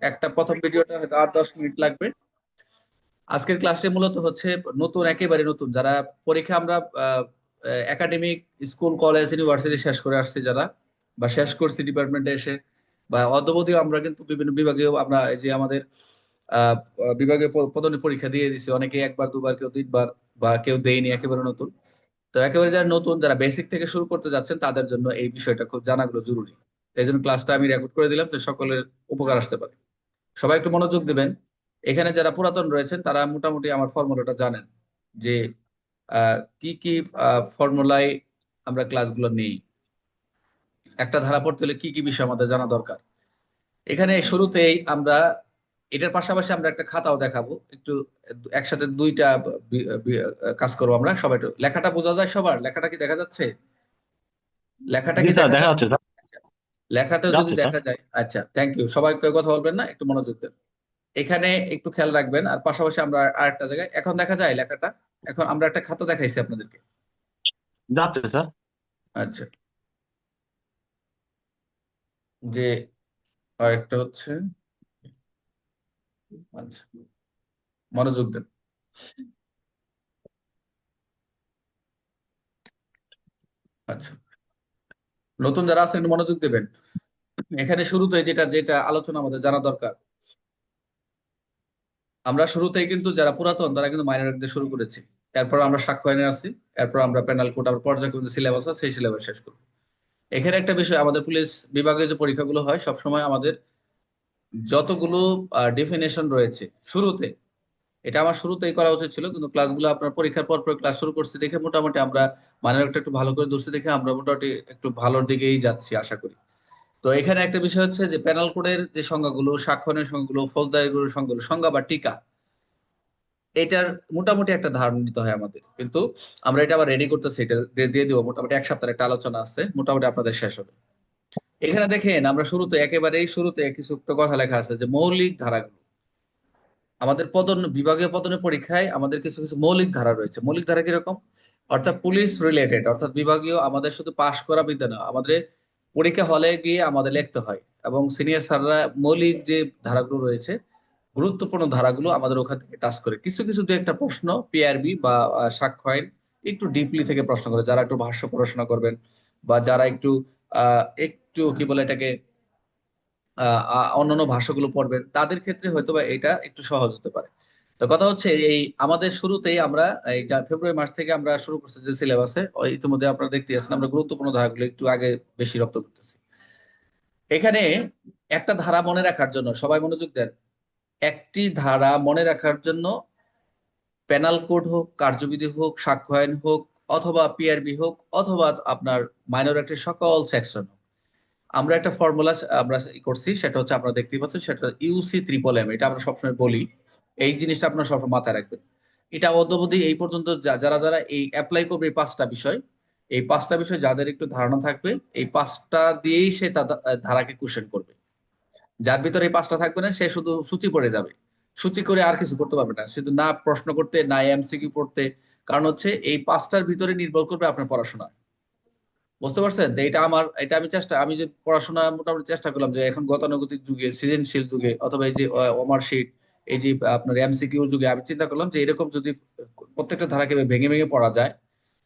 একটা প্রথম ভিডিওটা হয়তো আট দশ মিনিট লাগবে। আজকের ক্লাসটি মূলত হচ্ছে নতুন একেবারে নতুন। যারা পরীক্ষা আমরা একাডেমিক স্কুল কলেজ ইউনিভার্সিটি শেষ করে আসছি যারা বা শেষ করছি ডিপার্টমেন্টে এসে বা অদ্যবধিও আমরা কিন্তু বিভিন্ন বিভাগেও আমরা যে আমাদের আহ, বিভাগীয় প- পদোন্নতি পরীক্ষা দিয়ে দিছি অনেকে একবার দুবার কেউ তিনবার বা কেউ দেয়নি একেবারে নতুন। তো একেবারে যারা নতুন যারা বেসিক থেকে শুরু করতে যাচ্ছেন তাদের জন্য এই বিষয়টা খুব জানাগুলো জরুরি। এই জন্য ক্লাসটা আমি রেকর্ড করে দিলাম তো সকলের উপকার আসতে পারে। সবাই একটু মনোযোগ দিবেন। এখানে যারা পুরাতন রয়েছেন তারা মোটামুটি আমার ফর্মুলাটা জানেন যে কি কি ফর্মুলায় আমরা ক্লাসগুলো নিই। একটা ধারা পড়তে হলে কি কি বিষয় আমাদের জানা দরকার। এখানে শুরুতেই আমরা এটার পাশাপাশি আমরা একটা খাতাও দেখাবো। একটু একসাথে দুইটা কাজ করব আমরা। সবাই একটু লেখাটা বোঝা যায় সবার? লেখাটা কি দেখা যাচ্ছে? লেখাটা কি দেখা যাচ্ছে। লেখাটা যদি দেখা যায় আচ্ছা থ্যাংক ইউ সবাই কথা বলবেন না একটু মনোযোগ দেন। এখানে একটু খেয়াল রাখবেন আর পাশাপাশি আমরা আরেকটা জায়গায় এখন দেখা যায় লেখাটা এখন আমরা একটা খাতা দেখাইছি আপনাদেরকে। যাচ্ছে স্যার। আচ্ছা। যে আরেকটা হচ্ছে আচ্ছা মনোযোগ দেন। আচ্ছা। নতুন যারা আছেন মনোযোগ দেবেন। এখানে শুরুতে যেটা যেটা আলোচনা আমাদের জানা দরকার। আমরা শুরুতেই কিন্তু যারা পুরাতন, তারা কিন্তু মাইনর দিয়ে শুরু করেছি। এরপর আমরা সাক্ষ্য আইনে আছি, এরপর আমরা পেনাল কোড আবার পর্যায়ক্রমে সিলেবাস আছে, সেই সিলেবাস শেষ করব। এখানে একটা বিষয়, আমাদের পুলিশ বিভাগের যে পরীক্ষাগুলো হয়, সবসময় আমাদের যতগুলো ডেফিনেশন রয়েছে, শুরুতে এটা আমার শুরুতেই করা উচিত ছিল, কিন্তু ক্লাসগুলো আপনার পরীক্ষার পর পর ক্লাস শুরু করছি দেখে মোটামুটি আমরা মাইনর একটা একটু ভালো করে ধরছি দেখে আমরা মোটামুটি একটু ভালোর দিকেই যাচ্ছি, আশা করি। তো এখানে একটা বিষয় হচ্ছে যে পেনাল কোডের যে সংজ্ঞাগুলো স্বাক্ষরের সংজ্ঞাগুলো ফৌজদারিগুলোর সংজ্ঞাগুলো, সংজ্ঞা বা টিকা, এটার মোটামুটি একটা ধারণা নিতে হয় আমাদের। কিন্তু আমরা এটা আবার রেডি করতেছি, এটা দিয়ে দিয়ে দিব, মোটামুটি এক সপ্তাহের একটা আলোচনা আছে, মোটামুটি আপনাদের শেষ হবে। এখানে দেখেন, আমরা শুরুতে একেবারেই শুরুতে কিছু একটা কথা লেখা আছে যে মৌলিক ধারাগুলো আমাদের পদন, বিভাগীয় পদনের পরীক্ষায় আমাদের কিছু কিছু মৌলিক ধারা রয়েছে। মৌলিক ধারা কীরকম? অর্থাৎ পুলিশ রিলেটেড অর্থাৎ বিভাগীয় আমাদের শুধু পাশ করা বিদ্যা না আমাদের পরীক্ষা হলে গিয়ে আমাদের লিখতে হয়। এবং সিনিয়র স্যাররা মৌলিক যে ধারাগুলো রয়েছে, গুরুত্বপূর্ণ ধারাগুলো আমাদের ওখান থেকে টাচ করে। কিছু কিছু দু একটা প্রশ্ন পিআরবি বা সাক্ষ্য আইন একটু ডিপলি থেকে প্রশ্ন করে। যারা একটু ভাষ্য পড়াশোনা করবেন বা যারা একটু একটু কি বলে এটাকে অন্যান্য ভাষাগুলো পড়বেন তাদের ক্ষেত্রে হয়তো বা এটা একটু সহজ হতে পারে। তো কথা হচ্ছে এই আমাদের শুরুতেই আমরা এই ফেব্রুয়ারি মাস থেকে আমরা শুরু করছি যে সিলেবাসে ইতিমধ্যে আপনারা দেখতে পাচ্ছেন আমরা গুরুত্বপূর্ণ ধারাগুলো একটু আগে বেশি রপ্ত করতেছি। এখানে একটা ধারা মনে রাখার জন্য, সবাই মনোযোগ দেন, একটি ধারা মনে রাখার জন্য পেনাল কোড হোক, কার্যবিধি হোক সাক্ষ্য আইন হোক, অথবা পিআরবি হোক, অথবা আপনার মাইনর সকল সেকশন হোক। আমরা একটা ফর্মুলা আমরা করছি, সেটা হচ্ছে আপনারা দেখতেই পাচ্ছেন, সেটা ইউসি ত্রিপল এম এটা আমরা সবসময় বলি। এই জিনিসটা আপনারা সবসময় মাথায় রাখবেন। এটা অদ্যবধি এই পর্যন্ত যারা যারা এই অ্যাপ্লাই করবে এই পাঁচটা বিষয়, এই পাঁচটা বিষয় যাদের একটু ধারণা থাকবে, এই পাঁচটা দিয়েই সে ধারাকে কোশ্চেন করবে। যার ভিতরে এই পাঁচটা থাকবে না, সে শুধু সূচি পড়ে যাবে। সূচি করে আর কিছু করতে পারবে না। শুধু না প্রশ্ন করতে, না এমসিকিউ পড়তে, কারণ হচ্ছে এই পাঁচটার ভিতরে নির্ভর করবে আপনার পড়াশোনা। বুঝতে পারছেন? তো এটা আমার, এটা আমি চেষ্টা, আমি যে পড়াশোনা মোটামুটি চেষ্টা করলাম যে এখন গতানুগতিক যুগে, সৃজনশীল যুগে, অথবা এই যে ওমার শিট, এই যে আপনার এমসিকিউ যুগে, আমি চিন্তা করলাম যে এরকম যদি প্রত্যেকটা ধারাকে ভেঙে ভেঙে পড়া যায়,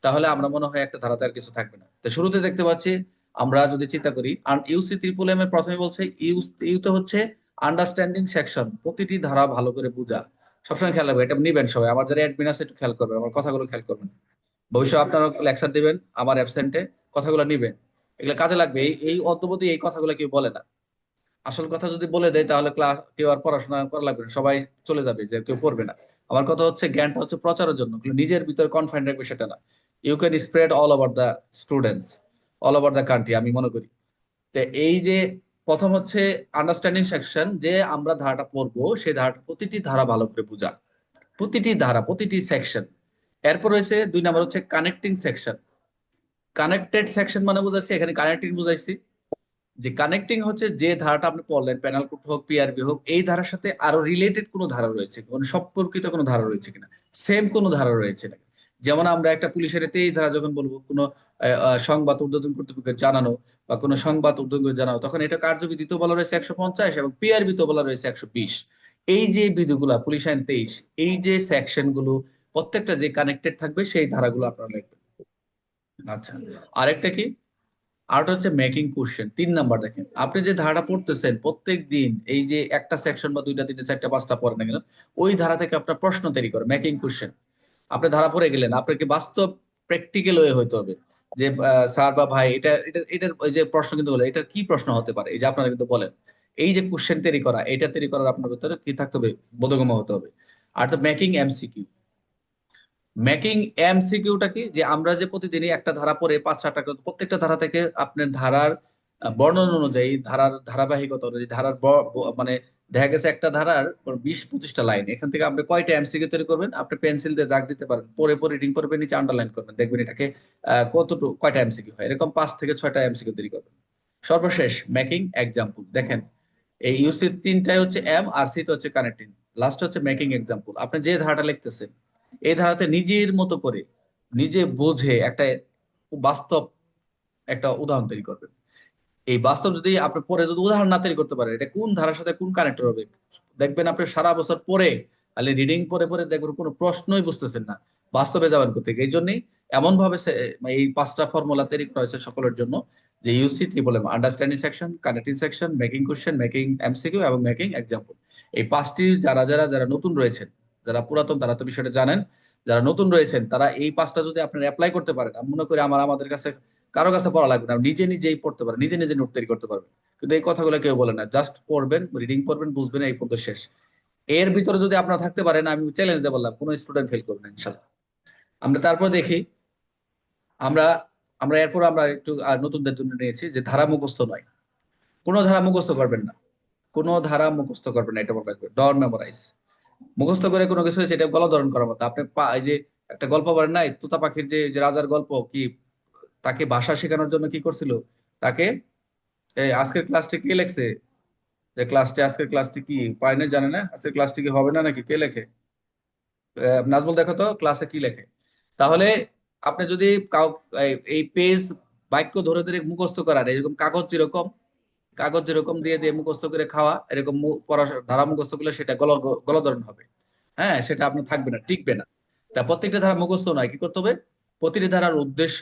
তাহলে আমরা মনে হয় একটা ধারাতে আর কিছু থাকবে না। তো শুরুতে দেখতে পাচ্ছি, আমরা যদি চিন্তা করি, আর ইউসি ত্রিপুল এম এর প্রথমে বলছে ইউ ইউতে হচ্ছে আন্ডারস্ট্যান্ডিং সেকশন প্রতিটি ধারা ভালো করে বোঝা। সবসময় খেয়াল রাখবে এটা নিবেন সবাই। আমার যারা অ্যাডমিন আছে, একটু খেয়াল করবেন, আমার কথাগুলো খেয়াল করবেন। ভবিষ্যৎ আপনারা লেকচার দিবেন আমার অ্যাবসেন্টে কথাগুলো নিবে। এগুলো কাজে লাগবে। এই অদ্যবধি এই কথাগুলো কেউ বলে না। আসল কথা যদি বলে দেয়, তাহলে ক্লাস, কেউ আর পড়াশোনা করা লাগবে না। সবাই চলে যাবে, যে কেউ পড়বে না। আমার কথা হচ্ছে, জ্ঞানটা হচ্ছে প্রচারের জন্য। নিজের ভিতরে কনফাইন্ড রাখবে সেটা না। You can spread all over the students all over the country আমি মনে করি। তো এই যে, প্রথম হচ্ছে আন্ডারস্ট্যান্ডিং সেকশন যে আমরা ধারাটা পড়ব, সেই ধারাটা প্রতিটি ধারা ভালো করে বোঝা। প্রতিটি ধারা, প্রতিটি সেকশন এরপর রয়েছে দুই নম্বর হচ্ছে কানেক্টিং সেকশন কানেক্টেড সেকশন মানে বুঝাচ্ছি এখানে কানেক্টিং বুঝাইছি। যে কানেক্টিং হচ্ছে যে ধারাটা আপনি পড়লেন প্যানাল কোড হোক পিআরবি হোক, এই ধারার সাথে আরও রিলেটেড কোনো ধারা রয়েছে কোনো সম্পর্কিত কোনো ধারা রয়েছে কিনা সেম কোনো ধারা রয়েছে নাকি যেমন আমরা একটা পুলিশের তেইশ ধারা যখন বলব, কোনো সংবাদ উদ্বোধন কর্তৃপক্ষকে জানানো বা কোনো সংবাদ উদ্বোধন জানানো, তখন এটা কার্যবিধিতে বলা রয়েছে একশো পঞ্চাশ এবং পিআরবিতে বলা রয়েছে একশো বিশ। এই যে বিধিগুলা, পুলিশ আইন তেইশ, এই যে সেকশনগুলো, প্রত্যেকটা যে কানেক্টেড থাকবে, সেই ধারাগুলো আপনারা লিখবেন। আচ্ছা। আরেকটা কি? আরেকটা হচ্ছে মেকিং কোশ্চেন তিন নাম্বার দেখেন। আপনি যে ধারাটা পড়তেছেন প্রত্যেক দিন এই যে একটা সেকশন বা দুইটা তিনটা চারটা পাঁচটা পড়েন না কেন ওই ধারা থেকে আপনার প্রশ্ন তৈরি করে মেকিং কোশ্চেন আপনি ধারা পড়ে গেলেন আপনাকে বাস্তব প্র্যাকটিক্যাল হয়ে হইতে হবে? যে স্যার বা ভাই এটা এটা এটার ওই যে প্রশ্ন কিন্তু বলে এটা কি প্রশ্ন হতে পারে? এই যে আপনারা কিন্তু বলেন। এই যে কোশ্চেন তৈরি করা এটা তৈরি করার আপনার ভিতরে কি থাকতে হবে? বোধগম্য হতে হবে। আর তো মেকিং এমসিকিউ মেকিং এমসিকিউটা কি? যে আমরা যে প্রতিদিনই একটা ধারা পড়ে পাঁচ সাতটা প্রত্যেকটা ধারা থেকে আপনার ধারার বর্ণনা অনুযায়ী ধারার ধারাবাহিকতা অনুযায়ী, ধারার মানে দেখা গেছে একটা ধারার বিশ পঁচিশটা লাইন। এখান থেকে আপনি কয়টা এমসিকিউ তৈরি করবেন? আপনি পেন্সিল দিয়ে দাগ দিতে পারেন পরে পরে রিডিং করবেন, নিচে আন্ডারলাইন করবেন। দেখবেন এটাকে কতটুকু, কয়টা এমসিকিউ হয়? এরকম পাঁচ থেকে ছয়টা এমসিকিউ তৈরি করবেন। সর্বশেষ মেকিং এক্সাম্পল দেখেন, এই ইউসি তিনটাই হচ্ছে এম আর সি হচ্ছে কানেক্টিং লাস্ট হচ্ছে মেকিং এক্সাম্পল আপনি যে ধারাটা লিখতেছেন এই ধারাতে নিজের মতো করে নিজে বোঝে একটা বাস্তব একটা উদাহরণ তৈরি করবেন। এই বাস্তব যদি আপনি পরে যদি উদাহরণ না তৈরি করতে পারেন, এটা কোন ধারার সাথে কোন কানেক্টর হবে? দেখবেন আপনি সারা বছর পরে, খালি রিডিং পরে পরে দেখবেন কোনো প্রশ্নই বুঝতেছেন না, বাস্তবে যাবেন করতে এই জন্যই এমন ভাবে এই পাঁচটা ফর্মুলা তৈরি করা হয়েছে সকলের জন্য, যে UC triple M understanding section connecting section making question making MCQ এবং মেকিং এক্সাম্পল এই পাঁচটি যারা যারা যারা নতুন রয়েছেন যারা পুরাতন তারা তো বিষয়টা জানেন, যারা নতুন রয়েছেন, তারা এই পাঁচটা যদি আপনারা অ্যাপ্লাই করতে পারেন, আমি মনে করি আমার, আমাদের কাছে কারও কাছে পড়া লাগবে না নিজে নিজেই পড়তে পারেন, নিজে নিজে নোট তৈরি করতে পারবেন। কিন্তু এই কথাগুলো কেউ বলে না জাস্ট পড়বেন রিডিং করবেন বুঝবেন, এই পর্যন্ত শেষ। এর ভিতরে যদি আপনারা থাকতে পারেন, আমি চ্যালেঞ্জ দিয়ে বললাম, কোনো স্টুডেন্ট ফেল করবেন ইনশাল্লাহ। আমরা তারপর দেখি, আমরা আমরা এরপর আমরা একটু নতুনদের জন্য নিয়েছি যে ধারা মুখস্থ নয়। কোনো ধারা মুখস্থ করবেন না। কোনো ধারা মুখস্থ করবেন না, এটা মনে রাখবেন। ডর মেমোরাইজ মুখস্থ করে কোনো কিছু হয়েছে, এটা গলধরণ করার মতো। আপনি এই যে একটা গল্প বলেন নাই তোতা পাখির যে রাজার গল্প, কি তাকে ভাষা শেখানোর জন্য কি করছিল? তাকে আজকের ক্লাসটি কে লেখছে? যে ক্লাসটি আজকের ক্লাসটি কি? পায় না জানে না। আজকের ক্লাসটি কি হবে না নাকি? কে লেখে? নাজমুল দেখো তো ক্লাসে কি লেখে? তাহলে আপনি যদি এই পেজ বাক্য ধরে ধরে মুখস্থ করার, এরকম কাগজ যেরকম কাগজ যেরকম দিয়ে দিয়ে মুখস্থ করে খাওয়া এরকম পড়া ধারা মুখস্থ করলে সেটা গল গলধরণ হবে। হ্যাঁ সেটা আপনার থাকবে না টিকবে না। তা প্রত্যেকটা ধারা মুখস্থ নয় কি করতে হবে? প্রতিটি ধারার উদ্দেশ্য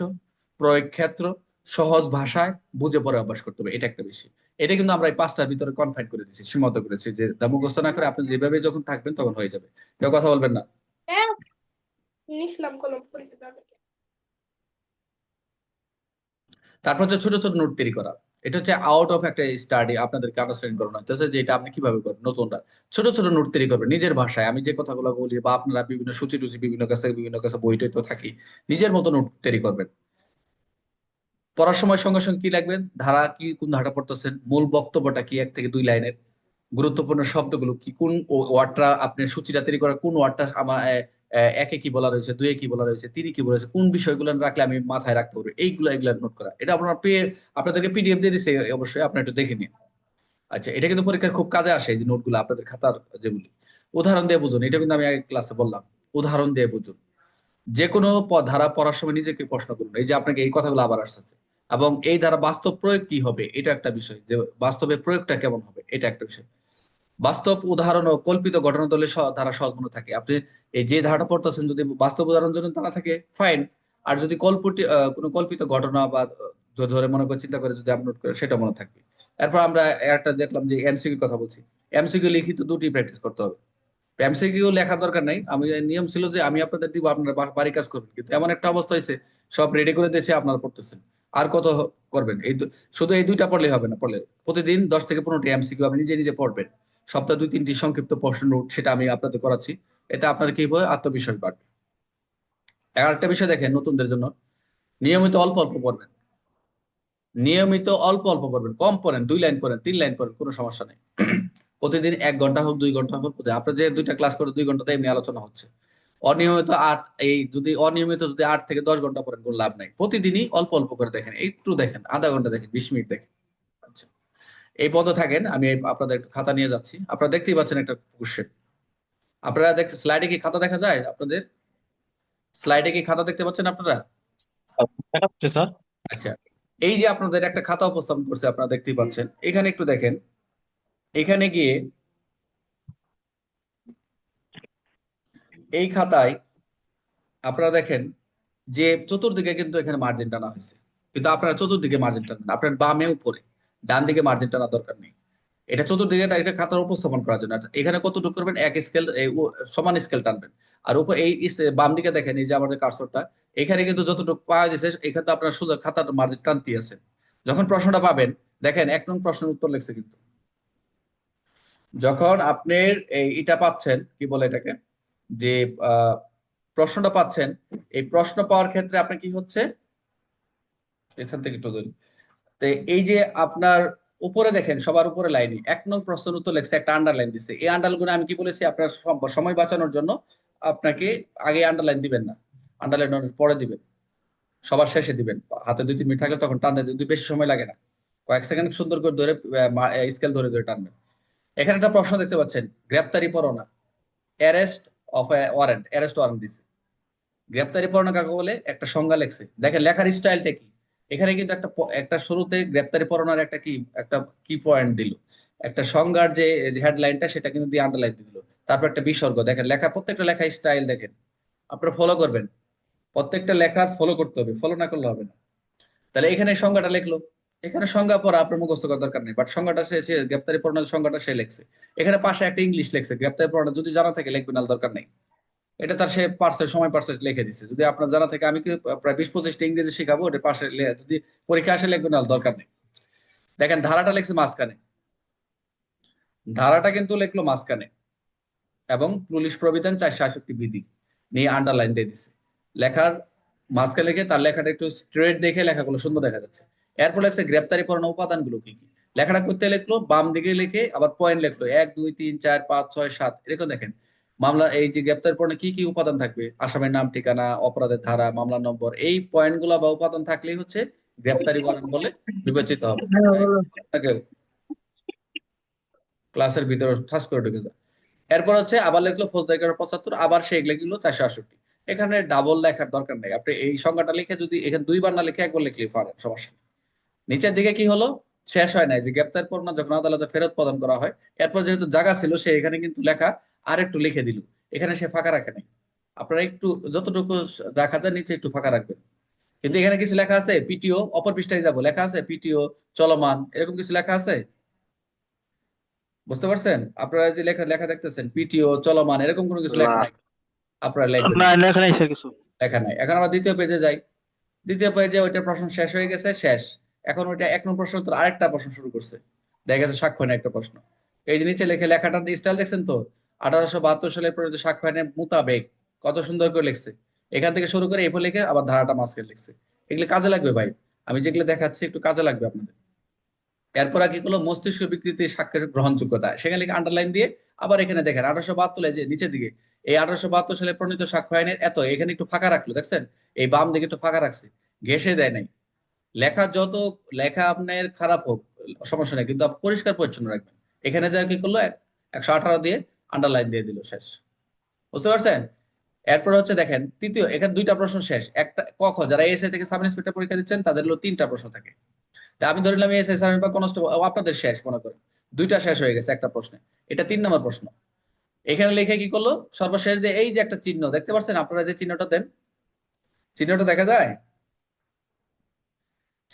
প্রয়োগ ক্ষেত্র সহজ ভাষায় বুঝে পড়ে অভ্যাস করতে হবে এটা একটা বিষয়। এটা কিন্তু আমরা এই পাঁচটার ভিতরে কনফাইন করে দিচ্ছি সীমাবদ্ধ করেছি যে মুখস্থ না করে আপনি যেভাবে যখন থাকবেন তখন হয়ে যাবে। কেউ কথা বলবেন না? হ্যাঁ। তারপর হচ্ছে ছোট ছোট নোট তৈরি করা। এটা হচ্ছে আউট অফ একটা স্টাডি আন্ডারস্ট্যান্ড করানো যে এটা আপনি কীভাবে করবেন নতুনরা। ছোট ছোট নোট তৈরি করবেন, নিজের ভাষায়। আমি যে কথাগুলো বলি বা আপনারা বিভিন্ন সূচি টুচি বিভিন্ন কাছে বিভিন্ন কাছে বই তো থাকি, নিজের মতো নোট তৈরি করবেন। পড়ার সময় সঙ্গে সঙ্গে কি লাগবেন ধারা কি কোন ধারাটা পড়তেছেন? মূল বক্তব্যটা কি? এক থেকে দুই লাইনের। গুরুত্বপূর্ণ শব্দগুলো কি? কোন ওয়ার্ডটা আপনি সূচিটা তৈরি করার কোন ওয়ার্ডটা আমার একে কি বলা রয়েছে, দুয়ে কি বলা রয়েছে, তিনে কি বলা রয়েছে, কোন বিষয়গুলো রাখলে আমি মাথায় রাখতে পারব, এইগুলো এগুলো নোট করা। এটা আপনার পেয়ে আপনাদেরকে পিডিএফ দিয়ে দিছে, অবশ্যই আপনি একটু দেখে নিন। আচ্ছা এটা কিন্তু পরীক্ষার খুব কাজে আসে যে নোটগুলো আপনাদের খাতার যেগুলি। উদাহরণ দিয়ে বুঝুন, এটা কিন্তু আমি আগে ক্লাসে বললাম। উদাহরণ দিয়ে বুঝুন। যে কোনো ধারা পড়ার সময় নিজেকে প্রশ্ন করুন। এই যে আপনাকে এই কথাগুলো আবার আসতেছে। এবং এই ধারা বাস্তব প্রয়োগ কি হবে? এটা একটা বিষয়। যে বাস্তবে প্রয়োগটা কেমন হবে? এটা একটা বিষয়। বাস্তব উদাহরণ ও কল্পিত ঘটনা দলে ধারা সহজ থাকে। আপনি এই যে ধারাটা পড়তেছেন, যদি বাস্তব উদাহরণ জন্য তারা থাকে ফাইন আর যদি কল্পটি কোনো কল্পিত ঘটনা বা ধরে মনে করে চিন্তা করে যদি আপনি নোট করেন, সেটা মনে থাকবে। এরপর আমরা একটা দেখলাম যে এমসিকিউ কথা বলছি। এমসিকিউ লিখিত দুটি প্র্যাকটিস করতে হবে। এমসিকিউ লেখার দরকার নাই। আমি নিয়ম ছিল যে আমি আপনাদের দিব, আপনারা বাড়ি কাজ করবেন। কিন্তু এমন একটা অবস্থা হয়েছে, সব রেডি করে দিয়েছে, আপনারা পড়তেছেন। আর কত করবেন? এই শুধু এই দুইটা পড়লেই হবে না, পড়লে প্রতিদিন দশ থেকে পনেরোটি এমসিকিউ আপনি নিজে নিজে পড়বেন। সপ্তাহে দুই, তিনটি সংক্ষিপ্ত প্রশ্ন নোট সেটা আমি আপনাদের করাচ্ছি। এটা আপনার কি হবে আত্মবিশ্বাস বাড়বে। একটা বিষয় দেখেন নতুনদের জন্য। নিয়মিত অল্প অল্প পড়বেন। নিয়মিত অল্প অল্প পড়বেন। কম পড়েন, দুই লাইন পড়েন, তিন লাইন পড়েন, কোনো সমস্যা নেই। প্রতিদিন এক ঘণ্টা হোক, দুই ঘণ্টা হোক আপনার যে দুইটা ক্লাস করে দুই ঘন্টাতে এমনি আলোচনা হচ্ছে। অনিয়মিত আট, এই যদি অনিয়মিত যদি আট থেকে দশ ঘণ্টা পড়েন, কোনো লাভ নাই। প্রতিদিনই অল্প অল্প করে দেখেন। একটু দেখেন, আধা ঘণ্টা দেখেন, বিশ মিনিট দেখেন। এই পদে থাকেন আমি আপনাদের খাতা নিয়ে যাচ্ছি। আপনারা দেখতেই পাচ্ছেন একটা কোশ্চেন আপনারা দেখ স্লাইডে কি খাতা দেখা যায় আপনাদের? স্লাইডে কি খাতা দেখতে পাচ্ছেন আপনারা? দেখা যাচ্ছে স্যার। আচ্ছা এই যে আপনাদের একটা খাতা উপস্থাপন করছে আপনারা দেখতেই পাচ্ছেন। এখানে একটু দেখেন। এখানে গিয়ে এই খাতায় আপনারা দেখেন যে চতুর্দিকে কিন্তু এখানে মার্জিন টানা হয়েছে। কিন্তু আপনারা চতুর্দিকে মার্জিন টানবেন আপনার বামে উপরে। ডান দিকে মার্জিন টানা দরকার নেই। এটা চতুর্দিকে এটা খাতার উপস্থাপন করার জন্য। এখানে কতটুকু করবেন? এক স্কেল সমান স্কেল টানবেন। আর উপর এই বাম দিকে দেখেন, এই যে আমাদের কার্সরটা এখানে কিন্তু যতটুকু পাওয়া যাচ্ছে এখানে তো আপনার শুধু খাতার মার্জিন টানতি আছে। যখন প্রশ্নটা পাবেন, দেখেন, এক নং প্রশ্নের উত্তর লিখছে কিন্তু। যখন আপনি এই এটা পাচ্ছেন, কি বলে এটাকে? যে প্রশ্নটা পাচ্ছেন, এই প্রশ্ন পাওয়ার ক্ষেত্রে আপনার কি হচ্ছে? এখান থেকে একটু ধরি তো এই যে আপনার উপরে দেখেন, সবার উপরে লাইনে এক নং প্রশ্ন উত্তর লেখছে একটা আন্ডারলাইন দিছে। এই আন্ডারলাইন আমি কি বলেছি? আপনার সময় বাঁচানোর জন্য আপনাকে আগে আন্ডারলাইন দিবেন না। আন্ডারলাইন পরে দিবেন। সবার শেষে দিবেন। হাতে দুই, তিন মিনিট থাকলে তখন টান দিতে দুই বেশি সময় লাগে না। কয়েক সেকেন্ড সুন্দর করে ধরে স্কেল ধরে ধরে টানবেন। এখানে একটা প্রশ্ন দেখতে পাচ্ছেন। গ্রেপ্তারি পরোনা। Arrest of warrant arrest warrant দিছে। গ্রেপ্তারি পরোনা কাকে বলে? একটা সংজ্ঞা লেখছে। দেখেন, লেখার স্টাইলটা কি? এখানে কিন্তু একটা একটা শুরুতে গ্রেপ্তারি পরোয়ানার একটা কি একটা কি পয়েন্ট দিল। একটা সংজ্ঞার যে হেডলাইনটা সেটা কিন্তু দিয়ে আন্ডারলাইন দিল। তারপর একটা বিসর্গ, দেখেন, লেখা, প্রত্যেকটা লেখা স্টাইল দেখেন। আপনারা ফলো করবেন। প্রত্যেকটা লেখার ফলো করতে হবে ফলো না করলে হবে না। তাহলে এখানে সংজ্ঞাটা লিখলো। এখানে সংজ্ঞা পড়া আপনার মুখস্থ করার দরকার নেই বাট সংজ্ঞাটা সে গ্রেপ্তারি পরোয়ানার সংজ্ঞাটা, সে লেখছে। এখানে পাশে একটা ইংলিশ লেখছে, গ্রেপ্তারি পরোয়ানা যদি জানা থাকে লিখবে না দরকার নেই। এটা তার সে পার্সে সময় পার্সে লিখে দিচ্ছে যদি আপনার জানা থাকে, আমি কি প্রায় বিশ পঁচিশটা ইংরেজি শেখাবো, ওটা পাশে যদি পরীক্ষা আসে, লিখবে না দরকার নেই। দেখেন, ধারাটা লিখছে মাঝখানে। ধারাটা কিন্তু লিখলো মাঝখানে। এবং পুলিশ প্রবিধান চারশো আটষট্টি বিধি নিয়ে আন্ডারলাইন দিয়ে দিছে। লেখার মাঝখানে লিখে তার লেখাটা একটু স্ট্রেট দেখে লেখাগুলো সুন্দর দেখা যাচ্ছে। এরপর লেখছে গ্রেপ্তারি পরোয়ানা উপাদানগুলো কি কি? লেখাটা করতে লিখলো, বাম দিকে লিখে আবার পয়েন্ট লিখলো। এক, দুই, তিন, চার, পাঁচ, ছয়, সাত, এরকম দেখেন। মামলা এই যে গ্রেপ্তার পরোয়ানা কি কি উপাদান থাকবে? আসামির নাম ঠিকানা অপরাধের ধারা মামলা নম্বর এই পয়েন্টগুলা বা উপাদান থাকলেই হচ্ছে গ্রেপ্তারি ওয়ারেন্ট বলে বিবেচিত হবে। ক্লাসের ভিতরে ঠাস করে ঢুকে যায় এরপর হচ্ছে আবার লিখলো ফৌজদারি কারণ পঁচাত্তর আবার সে লিখলো চারশো আটষট্টি। এখানে ডাবল লেখার দরকার নেই। আপনি এই সংখ্যাটা লিখে যদি এখানে দুইবার না লিখে একবার লিখলে পারেন সমস্যা নিচের দিকে কি হলো? শেষ হয় নাই যে গ্রেপ্তার পরোয়ানা যখন আদালতে ফেরত প্রদান করা হয় এরপর যেহেতু জায়গা ছিল সে এখানে কিন্তু লেখা আর একটু লিখে দিল। এখানে সে ফাঁকা রাখে নাই। আপনারা একটু যতটুকু রাখা যায় নিচে একটু ফাঁকা রাখবেন। কিন্তু এখানে কিছু লেখা আছে পিটিও অপর পৃষ্ঠায় যাব। লেখা আছে পিটিও চলমান এরকম কিছু লেখা আছে? বুঝতে পারছেন? আপনারা যে লেখা লেখা দেখতেছেন পিটিও চলমান এরকম কোনো কিছু লেখা নাই? আপনারা লেখা নাই স্যার কিছু। লেখা নাই। এখন আমরা দ্বিতীয় পেজে যাই। দ্বিতীয় পেজে ওইটা প্রশ্ন শেষ হয়ে গেছে শেষ। এখন ওইটা এক নম্বর প্রশ্ন উত্তর আরেকটা প্রশ্ন শুরু করছে। দেখা গেছে সাক্ষ্য আইনের একটা প্রশ্ন। এই যে নিচে লেখে লেখাটার স্টাইল দেখছেন তো? আঠারোশো বাহাত্তর সালের পর্যন্ত সাক্ষ্য মোতাবেক কত সুন্দর করে লিখছে। এখান থেকে শুরু করে এরপর লিখে আবার ধারাটা মাঝখানে লিখছে। এগুলো কাজে লাগবে ভাই। আমি যেগুলো দেখাচ্ছি একটু কাজে লাগবে আপনাদের। এরপর কি করল মস্তিষ্ক বিকৃতি সাক্ষ্যের গ্রহণযোগ্যতা। সেখানে লিখে আন্ডারলাইন দিয়ে আবার এখানে দেখেন, আঠারোশো বাহাত্তর যে নিচের দিকে, এই আঠারোশো বাহাত্তর সালে প্রণীত সাক্ষ্য আইনের এত, এখানে একটু ফাঁকা রাখল, দেখছেন? এই বাম দিকে একটু ফাঁকা রাখছে ঘেসে দেয় নাই। লেখা যত, লেখা আপনার খারাপ হোক, সমস্যা নেই, কিন্তু পরিষ্কার পরিচ্ছন্ন রাখবেন। এখানে যা কি করল, এক- একশো আঠারো দিয়ে আন্ডারলাইন দিয়ে দিল, শেষ। বুঝতে পারছেন? এরপর হচ্ছে দেখেন, তৃতীয়, এখানে দুইটা প্রশ্ন শেষ। একটা কখ যারা এসআই থেকে সাব ইন্সপেক্টর পরীক্ষা দিচ্ছেন, তাদের হলো তিনটা প্রশ্ন থাকে। তা আমি ধরিলাম এসআই সাব বা কনস্টেবল আপনাদের শেষ, মনে করেন। দুইটা শেষ হয়ে গেছে একটা প্রশ্নে। এটা তিন নম্বর প্রশ্ন। এখানে লিখে কি করল? সর্বশেষ দিয়ে এই যে একটা চিহ্ন, দেখতে পাচ্ছেন আপনারা যে চিহ্নটা দেন, চিহ্নটা দেখা যায়?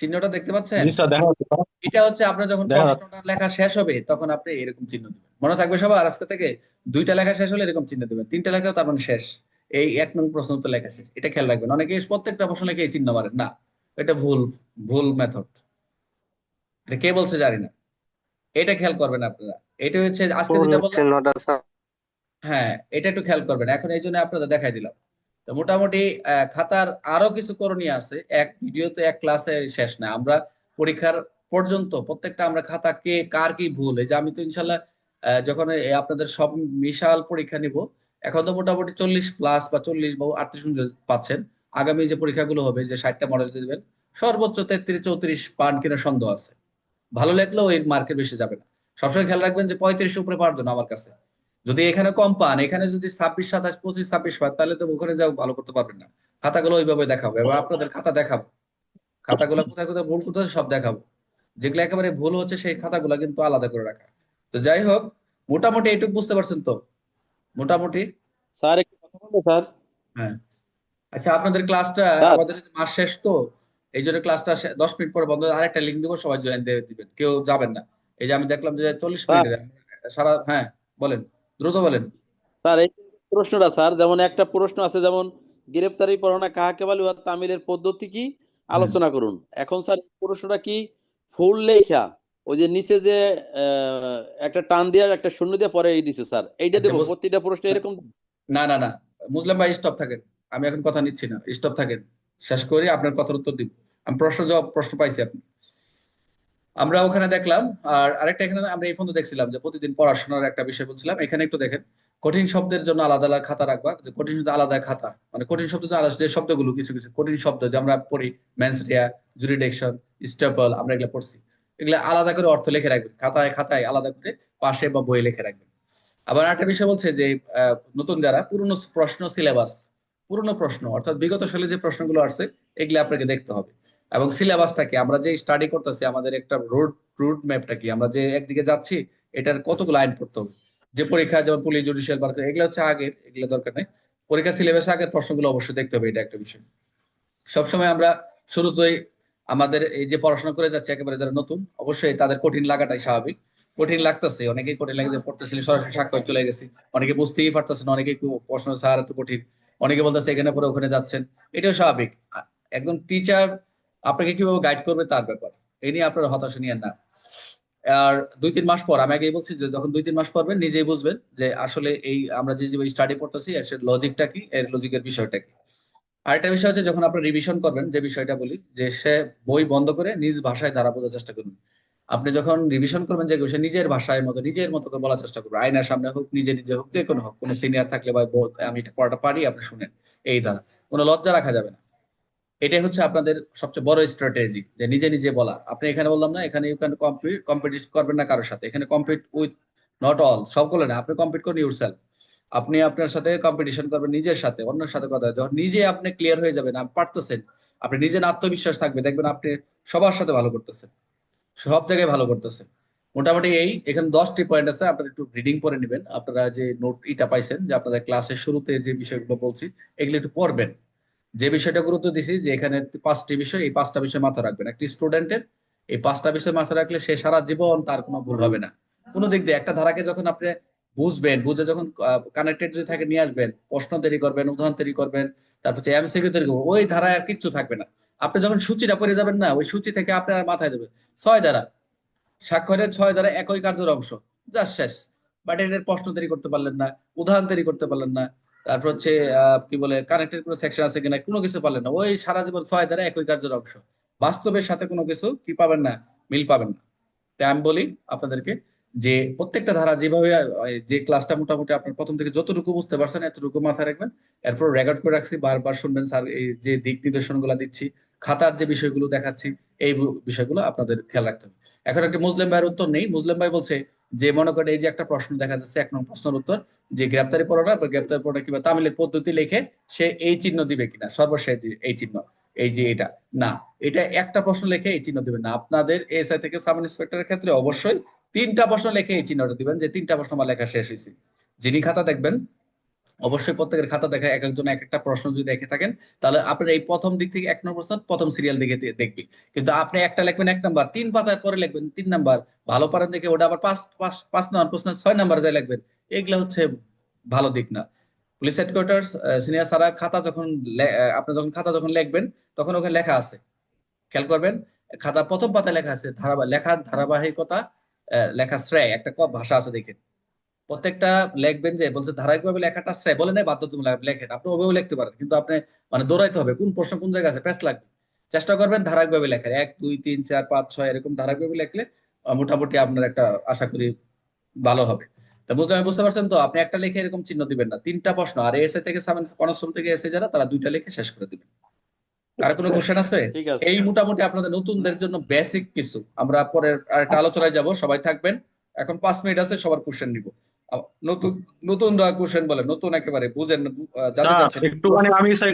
চিহ্নটা দেখতে পাচ্ছেন? এটা হচ্ছে আপনার যখন প্রশ্নটা লেখা শেষ হবে তখন আপনি এরকম চিহ্ন দিবেন। মনে থাকবে সবার আজকে থেকে দুইটা লেখা শেষ হলে এরকম চিহ্ন দিবেন। তিনটা লেখাও তার মানে শেষ। এই এক নং প্রশ্ন তো লেখা শেষ। এটা খেয়াল রাখবেন। অনেকে প্রত্যেকটা প্রশ্ন লেখে এই চিহ্ন মারেন। না এটা ভুল ভুল মেথড এটা কে বলছে জানি না। এটা খেয়াল করবেন আপনারা। এটা হচ্ছে আজকে যেটা বললাম হ্যাঁ এটা একটু খেয়াল করবেন। এখন এই জন্য আপনাদের দেখাই দিলাম। তো মোটামুটি খাতার আরও কিছু করণীয় আছে। এক ভিডিওতে এক ক্লাসে শেষ না। আমরা পরীক্ষার পর্যন্ত প্রত্যেকটা আমরা খাতা কে, কার কি ভুল। এই যে আমি তো ইনশাল্লাহ যখন আপনাদের সব বিশাল পরীক্ষা নিব, এখন তো মোটামুটি চল্লিশ প্লাস বা চল্লিশ বা আটত্রিশ পাচ্ছেন। আগামী যে পরীক্ষাগুলো হবে, যে ষাটটা মডেল দিবেন, সর্বোচ্চ তেত্রিশ চৌত্রিশ পান কিনা সন্দেহ আছে। ভালো লাগলেও এর মার্কের বেশি যাবে না। সবসময় খেয়াল রাখবেন যে পঁয়ত্রিশ উপরে পাওয়ার জন্য আমার কাছে। যদি এখানে কম পান এখানে যদি ছাব্বিশ সাতাশ পঁচিশ ছাব্বিশ পান তাহলে তো ওখানে যাও ভালো করতে পারবেন না। খাতাগুলো ওইভাবে দেখাবো এবার আপনাদের খাতা দেখাবো। খাতাগুলো কোথায় কোথায় ভুল কোথায় সব দেখাবো। যেগুলো একেবারে ভুল হচ্ছে সেই খাতাগুলো কিন্তু আলাদা করে রাখা। তো যাই হোক মোটামুটি এইটুকু বুঝতে পারছেন তো? মোটামুটি? স্যার একটু কথা বলব স্যার। হ্যাঁ। আচ্ছা আপনাদের ক্লাসটা আমাদের মাস শেষ তো এই জন্য ক্লাসটা দশ মিনিট পরে বন্ধ আরেকটা লিঙ্ক দিব সবাই জয়েন দিয়ে দিবেন। কেউ যাবেন না। এই যে আমি দেখলাম যে চল্লিশ মিনিট সারা হ্যাঁ বলেন। দ্রুত বলেন। স্যার এই প্রশ্নটা স্যার যেমন একটা প্রশ্ন আছে যেমন গ্রেপ্তারি পরোয়ানা কাহাকে বলে উহা তামিলের পদ্ধতি কি? আলোচনা করুন। এখন স্যার প্রশ্নটা কি? ফুল লেখা ওই যে নিচে যে একটা টান দিয়ে একটা শূন্য দিয়ে পরে এই দিছে স্যার। এইটা আচ্ছা, দেবো প্রতিটা প্রশ্ন এরকম না না না। মুসলিম ভাই স্টপ থাকেন। আমি এখন কথা নিচ্ছি না। স্টপ থাকেন। শেষ করি আপনার কথার উত্তর দিব। আমি প্রশ্ন জবাব প্রশ্ন পাইছি আপনি আমরা ওখানে দেখলাম, আর আরেকটা এখানে আমরা এই পর্যন্ত দেখছিলাম যে প্রতিদিন পড়াশোনার একটা বিষয় বলছিলাম, এখানে একটু দেখেন, কঠিন শব্দের জন্য আলাদা আলাদা খাতা রাখবা, যে কঠিন শব্দ আলাদা খাতা মানে কঠিন শব্দ যে শব্দগুলো কিছু কিছু কঠিন শব্দ যে আমরা পড়ি, ম্যানসরিয়া, জুরিডিকশন, স্টেপল, আমরা এগুলো পড়ছি। এগুলো আলাদা করে অর্থ লিখে রাখবেন, খাতায় খাতায় আলাদা করে পাশে বা বইয়ে লিখে রাখবেন। আবার একটা বিষয় বলছে যে নতুন যারা, পুরনো প্রশ্ন সিলেবাস পুরনো প্রশ্ন, অর্থাৎ বিগত সালে যে প্রশ্নগুলো আসছে, এগুলো আপনাকে দেখতে হবে। এবং সিলেবাসটা কি? আমরা যে স্টাডি করতেছি, আমাদের একটা রোড রুট ম্যাপটা কি? আমরা যে একদিকে যাচ্ছি, এটার কতগুলো আইন পড়তে হবে? যে পরীক্ষা, যেমন পুলিশ জুডিশিয়াল বার এগুলো হচ্ছে আগের, এগুলো দরকার নেই। পরীক্ষা সিলেবাস আগের প্রশ্নগুলো অবশ্যই দেখতে হবে, এটা একটা বিষয়। সবসময় আমরা শুরুতেই আমাদের এই যে পড়াশোনা করে যাচ্ছে, একেবারে যারা নতুন, অবশ্যই তাদের কঠিন লাগাটাই স্বাভাবিক। কঠিন লাগতেছে, অনেকেই কঠিন লাগে যে পড়তেছিলেন সরাসরি স্বাক্ষর চলে গেছি। অনেকে বুঝতেই পারতেছেন অনেকে প্রশ্ন, স্যার, এত কঠিন। অনেকে বলতেছে, এখানে পরে ওখানে যাচ্ছেন। এটাও স্বাভাবিক। একদম টিচার আপনাকে কীভাবে গাইড করবে তার ব্যাপার? এই নিয়ে আপনার হতাশা নিয়ে না। আর দুই তিন মাস পর, আমি আগেই বলছি যে যখন দুই তিন মাস পড়বেন নিজেই বুঝবেন যে আসলে এই আমরা যে স্টাডি পড়তেছি, এর লজিকটা কি, এর লজিকের বিষয়টা কি? আরেকটা বিষয় হচ্ছে, যখন আপনি রিভিশন করবেন, যে বিষয়টা বলি, যে সে বই বন্ধ করে নিজ ভাষায় ধারা বোঝার চেষ্টা করুন। আপনি যখন রিভিশন করবেন, যে সে নিজের ভাষায় মতো, নিজের মতো করে বলার চেষ্টা করবে। আয়নার সামনে হোক, নিজে নিজে হোক যে কোনো হোক, কোনো সিনিয়র থাকলে বা আমি এটা পড়াটা পারি, আপনি শুনেন, এই দ্বারা। কোনো লজ্জা রাখা যাবে না। এটাই হচ্ছে আপনাদের সবচেয়ে বড় স্ট্র্যাটেজি যে নিজে নিজে বলা। আপনি এখানে বললাম না, এখানে কম্পিট করবেন না কারোর সাথে। এখানে কম্পিট উইথ নট অল সবগুলো না। আপনি কম্পিট করুন ইউর আপনি আপনার সাথে কম্পিটিশন করবেন নিজের সাথে, অন্যের সাথে কথা যখন নিজে আপনি ক্লিয়ার হয়ে যাবেন, আপনি পারতেছেন। আপনি নিজের আত্মবিশ্বাস থাকবে, দেখবেন আপনি সবার সাথে ভালো করতেছেন। সব জায়গায় ভালো করতেছেন। মোটামুটি এই, এখানে দশটি পয়েন্ট আছে, আপনারা একটু রিডিং করে নেবেন। আপনারা যে নোট ইটা পাইছেন, যে আপনাদের ক্লাসের শুরুতে যে বিষয়গুলো বলছি, এগুলো একটু পড়বেন। যে বিষয়টা গুরুত্ব দিছি, যে এখানে পাঁচটি বিষয়, এই পাঁচটা বিষয় মাথা রাখবেন। একটি স্টুডেন্টের এই পাঁচটা বিষয় মাথা রাখলে সে সারা জীবন তার কোনো ভুল হবে না। কোনো দিক দিয়ে একটা ধারাকে যখন আপনি বুঝবেন, বুঝে যখন কানেক্টেড যদি থাকে নিয়ে আসবেন, প্রশ্ন তৈরি করবেন, উদাহরণ তৈরি করবেন, তারপর হচ্ছে এমসিকিউ তৈরি করবেন, ওই ধারায় আর কিচ্ছু থাকবে না। আপনি যখন সূচিটা পড়ে যাবেন না, ওই সূচি থেকে আপনার মাথায় দেবে ছয় ধারা, স্বাক্ষরের ছয় ধারা একই কার্যের অংশ যা শেষ। বাট এটার প্রশ্ন তৈরি করতে পারলেন না, উদাহরণ তৈরি করতে পারলেন না তারপর হচ্ছে কি বলে কানেক্টেড কোনো সেকশন আছে কিনা, কোনো কিছু পারলেন না। ওই সারা জীবন ছয় দ্বারা একই কার্যের অংশ। বাস্তবের সাথে কোনো কিছু কি পাবেন না, মিল পাবেন না। তাই আমি বলি আপনাদেরকে যে প্রত্যেকটা ধারা যেভাবে যে ক্লাসটা মোটামুটি আপনার প্রথম থেকে যতটুকু বুঝতে পারছেন, এতটুকু মাথায় রাখবেন। এরপর রেকর্ড করে রাখছি, বারবার শুনবেন স্যার, এই যে দিক নির্দেশনগুলো দিচ্ছি, খাতার যে বিষয়গুলো দেখাচ্ছি, এই বিষয়গুলো আপনাদের খেয়াল রাখতে হবে। এখন একটা মুসলিম ভাইয়ের উত্তর নেই। মুসলিম ভাই বলছে যে মনে করেন এই যে একটা প্রশ্ন দেখা যাচ্ছে, এক নম্বর প্রশ্নের উত্তর, যে গ্রেপ্তারি পরোয়ানা বা গ্রেপ্তারি পরোয়ানা কিংবা তামিলের পদ্ধতি লিখে সে এই চিহ্ন দিবে কিনা? সর্বশেষ এই চিহ্ন, এই যে এটা। না, এটা একটা প্রশ্ন লিখে এই চিহ্ন দিবেন না। আপনাদের এসআই থেকে সাব ইন্সপেক্টরের ক্ষেত্রে অবশ্যই তিনটা প্রশ্ন লিখে এই চিহ্নটা দিবেন, যে তিনটা প্রশ্ন আমার লেখা শেষ হয়েছে। যিনি খাতা দেখবেন অবশ্যই প্রত্যেকের খাতা দেখা এক একজন এক একটা প্রশ্ন যদি দেখে থাকেন, তাহলে আপনার এই প্রথম দিক থেকে এক নম্বর প্রথম সিরিয়াল দিকে দে- দেখবি। কিন্তু আপনি একটা লিখবেন এক নাম্বার, তিন পাতায় পরে লিখবেন তিন নাম্বার, ভালো পারেন দেখে ওটা আবার পাঁচ পাঁচ পাঁচ নাম্বার, প্রশ্ন ছয় নাম্বার যায় লিখবেন। এগুলা হচ্ছে ভালো দিক না। পুলিশ হেডকোয়ার্টার সিনিয়র সারা খাতা যখন আপনি যখন খাতা যখন লিখবেন, তখন ওখানে লেখা আছে। খেয়াল করবেন, খাতা প্রথম পাতায় লেখা আছে ধারাবাহিক লেখার ধারাবাহিকতা লেখা শ্রেয়, একটা ভাষা আছে দেখেন। প্রত্যেকটা লেখবেন যে বলছে ধারাবাহিকভাবে লেখাটা শ্রেয় বলে নাই বাধ্যতামূলক লেখেন আপনি ওভাবে লিখতে পারেন। কিন্তু আপনি মানে দৌড়াইতে হবে। কোন প্রশ্ন কোন জায়গায় আছে? প্যাস লাগবে। চেষ্টা করবেন ধারাবাহিকভাবে লেখার। এক দুই তিন চার পাঁচ ছয় এরকম ধারাবাহিকভাবে লিখলে মোটামুটি আপনার একটা আশা করি ভালো হবে। বুঝতে বুঝতে পারছেন তো? আপনি একটা লিখে এরকম চিহ্ন দিবেন না। তিনটা প্রশ্ন। আর এসে থেকে কনস্টেবল থেকে এসে যারা তারা দুইটা লিখে শেষ করে দিবেন। কার কোনো কোশ্চেন আছে? এই মোটামুটি আপনাদের নতুনদের জন্য বেসিক কিছু। আমরা পরের আরেকটা আলোচনায় যাব। সবাই থাকবেন। এখন পাঁচ মিনিট আছে সবার কোশ্চেন নিব। নতুন নতুনরা কোশ্চেন বলে নতুন একেবারে বুঝেন একটুখানি আমি স্যার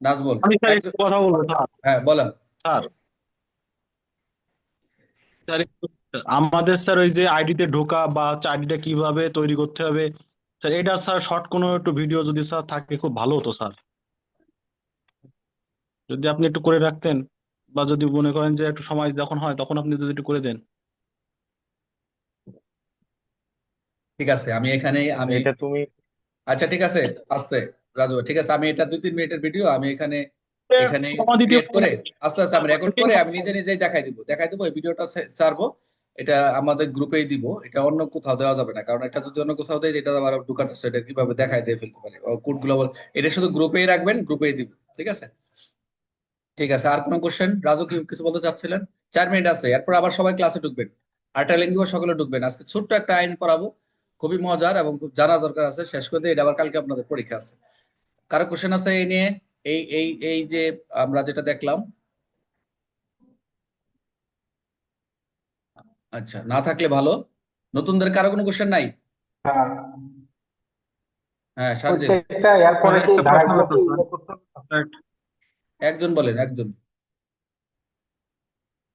নাজমুল আমি কথা বলব হ্যাঁ বলেন। স্যার স্যার আমাদের স্যার ওই যে আইডিতে ঢোকা বা হচ্ছে আইডিটা কীভাবে তৈরি করতে হবে স্যার এটা স্যার শর্ট কোনো একটু ভিডিও যদি স্যার থাকে খুব ভালো হতো স্যার। যদি আপনি একটু করে রাখতেন বা যদি মনে করেন যে একটু সময় যখন হয় তখন আপনি যদি একটু করে দেন। ঠিক আছে আমি এখানে আমি এটা তুমি আচ্ছা ঠিক আছে আস্তে রাজু ঠিক আছে আমি এটা দুই তিন মিনিটের ভিডিও আমি এখানে এখানে ক্রিয়েট করে আস্তে আস্তে আমি রেকর্ড করে আমি নিজে নিজেই দেখাই দিব দেখাই দিব এই ভিডিওটা ছাড়বো এটা আমাদের গ্রুপেই দিব এটা অন্য কোথাও দেওয়া যাবে না কারণ এটা যদি অন্য কোথাও দেয় এটা আবার ঢুকার চেষ্টা এটা কীভাবে দেখাই দিয়ে ফেলতে পারে কোডগুলো বল এটা শুধু গ্রুপেই রাখবেন গ্রুপেই দিব ঠিক আছে? ঠিক আছে আর কোনো কোশ্চেন রাজু কি কিছু বলতে চাচ্ছিলেন? চার মিনিট আছে এরপর আবার সবাই ক্লাসে ঢুকবেন আরেকটা লিঙ্গও সকলে ঢুকবেন আজকে ছোট্ট একটা আইন পড়াবো খুবই মজার এবং খুব জানা দরকার আছে শেষ করে দিয়ে এটা আবার কালকে আপনাদের পরীক্ষা আছে। কারও কোশ্চেন আছে এই নিয়ে? এই এই এই যে আমরা যেটা দেখলাম। আচ্ছা না থাকলে ভালো। নতুনদের কারও কোনো কোশ্চেন নাই? হ্যাঁ। একজন বলেন একজন।